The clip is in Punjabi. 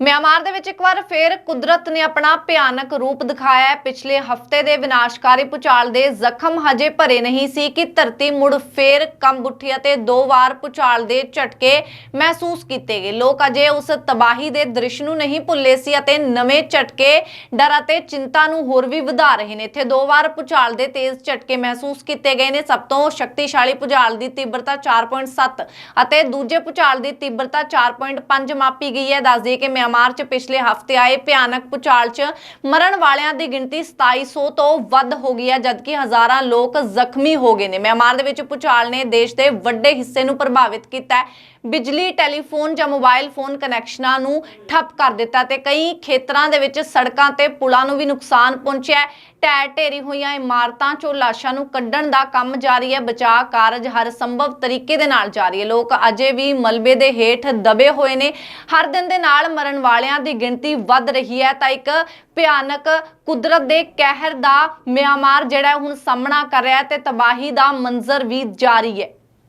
ਮਿਆਂਮਾਰ ਦੇ ਵਿੱਚ ਇੱਕ ਵਾਰ ਫੇਰ ਕੁਦਰਤ ਨੇ ਆਪਣਾ ਭਿਆਨਕ ਰੂਪ ਦਿਖਾਇਆ ਹੈ। ਪਿਛਲੇ ਹਫ਼ਤੇ ਦੇ ਵਿਨਾਸ਼ਕਾਰੀ ਭੁਚਾਲ ਦੇ ਜ਼ਖਮ ਹਜੇ ਭਰੇ ਨਹੀਂ ਸੀ ਕਿ ਧਰਤੀ ਮੁੜ ਫੇਰ ਕੰਬ ਉੱਠੀ ਅਤੇ ਦੋ ਵਾਰ ਭੁਚਾਲ ਦੇ ਝਟਕੇ ਮਹਿਸੂਸ ਕੀਤੇ ਗਏ। ਲੋਕ ਅਜੇ ਉਸ ਤਬਾਹੀ ਦੇ ਦ੍ਰਿਸ਼ ਨੂੰ ਨਹੀਂ ਭੁੱਲੇ ਸੀ ਅਤੇ ਨਵੇਂ ਝਟਕੇ ਡਰ ਅਤੇ ਚਿੰਤਾ ਨੂੰ ਹੋਰ ਵੀ ਵਧਾ ਰਹੇ ਨੇ। ਇੱਥੇ ਦੋ ਵਾਰ ਭੁਚਾਲ ਦੇ ਤੇਜ਼ ਝਟਕੇ ਮਹਿਸੂਸ ਕੀਤੇ ਗਏ ਨੇ। ਸਭ ਤੋਂ ਸ਼ਕਤੀਸ਼ਾਲੀ ਭੁਚਾਲ ਦੀ ਤੀਬਰਤਾ 4.7 ਅਤੇ ਦੂਜੇ ਭੁਚਾਲ ਦੀ ਤੀਬਰਤਾ 4.5 ਮਾਪੀ ਗਈ ਹੈ। ਦੱਸ ਦਈਏ ਕਿ ਮਿਆਂਮਾਰ 'ਚ ਪਿਛਲੇ ਹਫ਼ਤੇ ਆਏ ਭਿਆਨਕ ਭੁਚਾਲ 'ਚ ਮਰਨ ਵਾਲਿਆਂ ਦੀ ਗਿਣਤੀ 2700 ਤੋਂ ਵੱਧ ਹੋ ਗਈ ਹੈ, ਜਦਕਿ ਹਜ਼ਾਰਾਂ ਲੋਕ ਜ਼ਖਮੀ ਹੋ ਗਏ ਨੇ। ਮਿਆਂਮਾਰ ਦੇ ਵਿੱਚ ਭੁਚਾਲ ਨੇ ਦੇਸ਼ ਦੇ ਵੱਡੇ ਹਿੱਸੇ ਨੂੰ ਪ੍ਰਭਾਵਿਤ ਕੀਤਾ ਹੈ। ਬਿਜਲੀ, ਟੈਲੀਫੋਨ ਜਾਂ ਮੋਬਾਈਲ ਫੋਨ ਕਨੈਕਸ਼ਨਾਂ ਨੂੰ ਠੱਪ ਕਰ ਦਿੱਤਾ ਤੇ ਕਈ ਖੇਤਰਾਂ ਦੇ ਵਿੱਚ ਸੜਕਾਂ ਤੇ ਪੁਲਾਂ ਨੂੰ ਵੀ ਨੁਕਸਾਨ ਪਹੁੰਚਿਆ ਹੈ। ਢਹਿ ਢੇਰੀ ਹੋਈਆਂ ਇਮਾਰਤਾਂ ਚੋਂ ਲਾਸ਼ਾਂ ਨੂੰ ਕੱਢਣ ਦਾ ਕੰਮ ਜਾਰੀ ਹੈ। ਬਚਾਅ ਕਾਰਜ ਹਰ ਸੰਭਵ ਤਰੀਕੇ ਦੇ ਨਾਲ ਜਾਰੀ ਹੈ। ਲੋਕ ਅਜੇ ਵੀ ਮਲਬੇ ਦੇ ਹੇਠ ਦਬੇ ਹੋਏ ਨੇ। ਹਰ ਦਿਨ ਦੇ ਨਾਲ ਮਰਨ ਵਾਲਿਆਂ ਦੀ ਗਿਣਤੀ ਵੱਧ ਰਹੀ ਹੈ। ਤਾਂ ਇੱਕ ਭਿਆਨਕ ਕੁਦਰਤ ਦੇ ਕਹਿਰ ਦਾ ਮਿਆਂਮਾਰ ਜਿਹੜਾ ਹੁਣ ਸਾਹਮਣਾ ਕਰ ਰਿਹਾ ਹੈ ਤੇ ਤਬਾਹੀ ਦਾ ਮੰਜ਼ਰ ਵੀ ਜਾਰੀ ਹੈ।